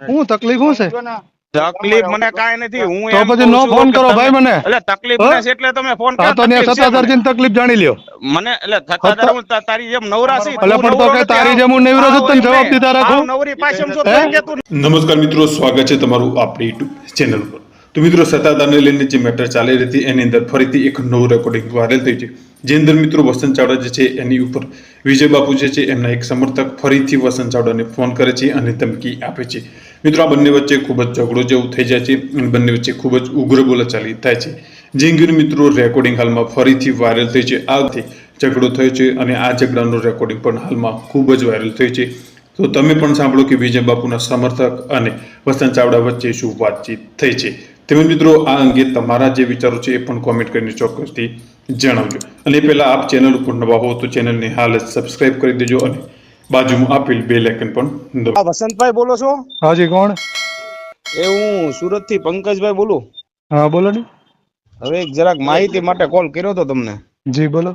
શું તકલીફ શું છે તકલીફ મને કાંઈ નથી હું તો પછી નો ફોન કરો ભાઈ મને. એટલે તકલીફ હા? નથી એટલે તમે ફોન કરો તો ને તકલીફ છે તકલીફ જાણી લ્યો મને એટલે થતા હું તારી જેમ નવરા છે એટલે પણ તો કે તારી જેમ હું નવરો છું, તને જવાબ દીધા રાખું. નવરી પાછમ છો હે? કે તું નમસ્કાર મિત્રો સ્વાગત છે તમારું આપણી YouTube ચેનલ પર તો મિત્રો સત્તાધારને લઈને જે મેટર ચાલી રહી હતી એની અંદર ફરીથી એક નવું રેકોર્ડિંગ વાયરલ થઈ છે જે અંદર મિત્રો વસંત ચાવડા જે છે એની ઉપર વિજય બાપુ જે છે એમના એક સમર્થક ફરીથી વસંત ચાવડાને ફોન કરે છે અને ધમકી આપે છે મિત્રો, આ બંને વચ્ચે ખૂબ જ ઝઘડો જેવું થઈ જાય છે. અને બંને વચ્ચે ખૂબ જ ઉગ્ર બોલાચાલી થાય છે. જે મિત્રો રેકોર્ડિંગ હાલમાં ફરીથી વાયરલ થઈ છે. આથી ઝઘડો થયો છે અને આ ઝઘડાનું રેકોર્ડિંગ પણ હાલમાં ખૂબ જ વાયરલ થયું છે. તો તમે પણ સાંભળો કે વિજય બાપુના સમર્થક અને વસંત ચાવડા વચ્ચે શું વાતચીત થઈ છે. તેમજ મિત્રો, આ અંગે તમારા જે વિચારો છે એ પણ કોમેન્ટ કરીને ચોક્કસથી જણાવજો. અને પહેલા આપ ચેનલ ઉપર નવા હો તો ચેનલને હાલ જ સબસ્ક્રાઈબ કરી દેજો અને બાજુમાં આપેલ બે લેખન પણ વસંતભાઈ બોલો છો? હાજી કોણ? એ હું સુરતથી પંકજભાઈ બોલું. હા બોલો ને. હવે જરાક માહિતી માટે કોલ કર્યો હતો તમને. જી બોલો.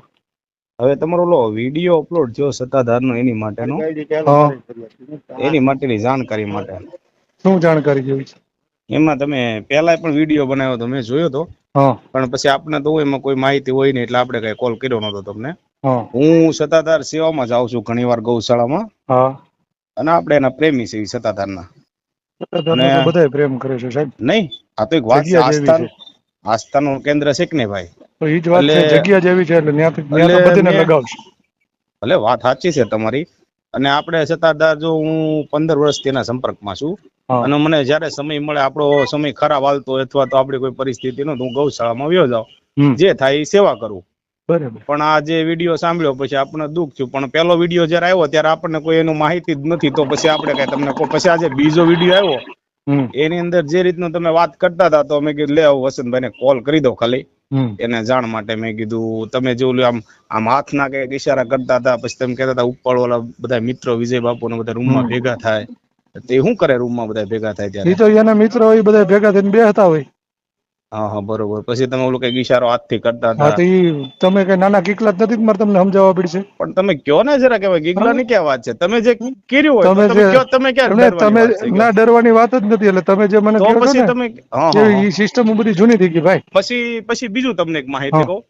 હવે તમારો ઓલો વીડિયો અપલોડ થયો સત્તાધારનો એની માટેનો. એની માટેની જાણકારી માટે. શું જાણકારી જોઈ છે? એમાં તમે પહેલા પણ વીડિયો બનાવ્યો તો મેં જોયો હતો. પણ પછી આપણે તો એમાં કોઈ માહિતી હોય નહીં એટલે આપણે કઈ કોલ કર્યો નતો તમને. હા. સત્તાધાર સેવામાં જાઉં છું ઘણીવાર ગૌશાળામાં. અને આપણે એના પ્રેમી છે સત્તાધારના. પ્રેમ કરે છે સાહેબ. નહીં આ તો એક વાત છે આસ્થા આસ્થાનું કેન્દ્ર છે કે નહીં ભાઈ? તો ઈ જ વાત છે એટલે- જગ્યા જેવી છે એટલે બધીને ભલે વાત સાચી છે તમારી અને આપણે સત્તાધાર જો હું પંદર વર્ષથી એના સંપર્કમાં છું અને મને જ્યારે સમય મળે આપણો સમય ખરાબ હાલતો અથવા તો આપણી કોઈ પરિસ્થિતિ નો હું ગૌશાળામાં વ્યો જાઉં. જે થાય એ સેવા કરું. બરાબર. પણ આ જે વીડિયો સાંભળ્યો પછી આપણને દુઃખ થયું. પણ પહેલો વીડિયો જ્યારે આવ્યો ત્યારે આપણને કોઈ એનું માહિતી જ નથી. તો પછી આપણે કઈ તમને પછી આજે બીજો વીડિયો આવ્યો. એની અંદર જે રીતનું તમે વાત કરતા હતા તો મેં કીધું લે આવો વસંતભાઈને કોલ કરી દો ખાલી. એને જાણ માટે મેં કીધું તમે જે ઓલું આમ આમ હાથના કંઈક ઈશારા કરતા હતા પછી તમે કહેતા હતા ઉપર ઓલા બધા મિત્રો વિજય બાપુ ને બધા રૂમમાં. ભેગા થાય. તે શું કરે રૂમમાં બધા ભેગા થાય ત્યારે? તો એના મિત્રો હોય બધા ભેગા થઈને બેહતા હોય. હા હા બરોબર. પછી તમે ઓલું કંઈક ઈશારો હાથથી કરતા હા તો હતા ઈ તમે કઈ નાના કિકલા જ નથી કે મારે તમને સમજાવવા પડશે? પણ તમે કયો ને જરા કેવાય ગીગલા ની ક્યાં વાત છે? તમે જે કર્યું હોય તમે તો તમે જે- કયો તમે? ના ડરવાની વાત જ નથી એટલે તમે જે મને તો કહો છો પછી ને તમે હા. ઈ સિસ્ટમ બધી જૂની થઈ ગઈ ભાઈ. પછી પછી બીજું તમને એક માહિતી હા. કહું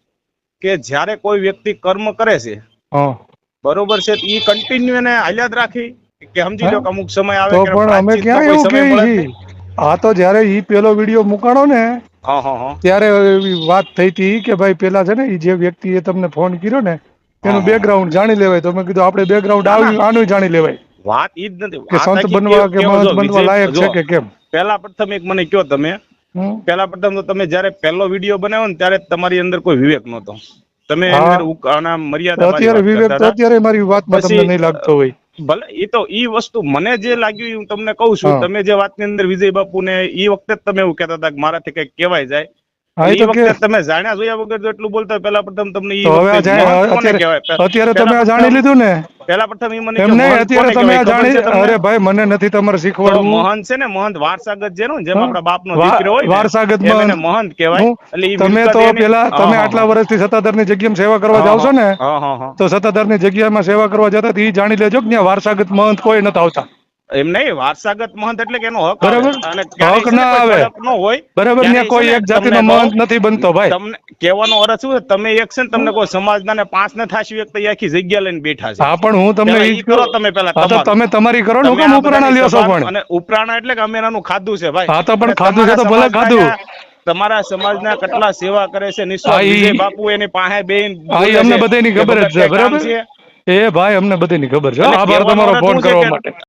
કે જ્યારે કોઈ વ્યક્તિ કર્મ કરે છે હા. બરોબર છે એ કન્ટિન્યુ એને હાલ્યા જ રાખી કે સમજી લો કે અમુક સમય આવે તો કે પણ અમે વાતચીતનો ક્યાં કોઈ એવું સમય મળે કહીએ છીએ નહીં. આ તો જયારે ઈ પેલો વીડિયો મુકાણો ને ત્યારે એવી વાત થઈ હતી કે ભાઈ પેલા છે ને ઈ જે વ્યક્તિએ તમને ફોન કર્યો ને એનું. બેકગ્રાઉન્ડ જાણી લેવાય. તો મેં કીધું આપણે બેકગ્રાઉન્ડ. આવ્યું આનું જાણી લેવાય. વાત ઈ જ નથી. કે સંત બનવા કે મહંત બનવા લાયક છે કે કેમ? પહેલા પ્રથમ એક મને કયો તમે? પહેલા પ્રથમ તો તમે જ્યારે પહેલો વીડિયો બનાવ્યો ને ત્યારે તમારી અંદર કોઈ વિવેક નહોતો. તમે મર્યાદા અત્યારે વિવેક અત્યારે મારી વાતમાં પછી, તમને નહીં લાગતો હોય. ભલે એ તો ઈ વસ્તુ મને જે લાગ્યું હું તમને કહું છું. તમે જે વાતની અંદર વિજય બાપુ ને એ વખતે જ તમે એવું કહેતા હતા કે મારાથી કંઈક કહેવાય જાય. એ વખતે તમે જાણ્યા જોયા વગર જો એટલું બોલતા હોય, પહેલા પ્રથમ તમને અત્યારે તમે જાણી લીધું ને? પહેલા પ્રથમ એ મને એમ કહો, નહીં મહંત અત્યારે તમે છે જાણી? અરે ભાઈ મને નથી તમારે શીખવાડવું. મહંત છે ને મહંત વારસાગત જેનો જેમ આપણા બાપનો વા- દીકરો હોય વારસાગત એમ મહંત. કહેવાય. એટલે તમે તો પેલા તમે આટલા વર્ષથી સત્તાધારની જગ્યામાં સેવા કરવા જાવ છો ને તો હા ની જગ્યામાં સેવા કરવા જતા તો ઈ જાણી લેજો કે ત્યાં વારસાગત મહંત કોઈ નથી આવતા. એમ નહીં વારસાગત મહંત એટલે કે એનો હક બરાબર. હક ના આવે. હોય બરાબર ત્યાં કોઈ એક જાતિનો મહંત નથી બનતો ભાઈ. તમને કહેવાનો અર્થ શું છે? તમે એક છે ને તમને કોઈ સમાજના ને પાંચ ને થાશી વ્યક્તિ આખી જગ્યા લઈને બેઠા છે. હા પણ હું તમને ઈ. કરો તમે પહેલા. તમે તમારી કરો ને કેમ ઉપરાણા લ્યો છો પણ? અને ઉપરાણા એટલે કે અમે એનાનું ખાધું છે ભાઈ. હા તો પણ ખાધું છે તો ભલે ખાધું. તમારા સમાજના કેટલા સેવા કરે છે નિસ્વાર્થ બાપુ એની પાસે બેન અમને બધાની ખબર જ છે બરાબર? એ ભાઈ અમને બધાની ખબર છે. આભાર તમારો ફોન કરવા માટે.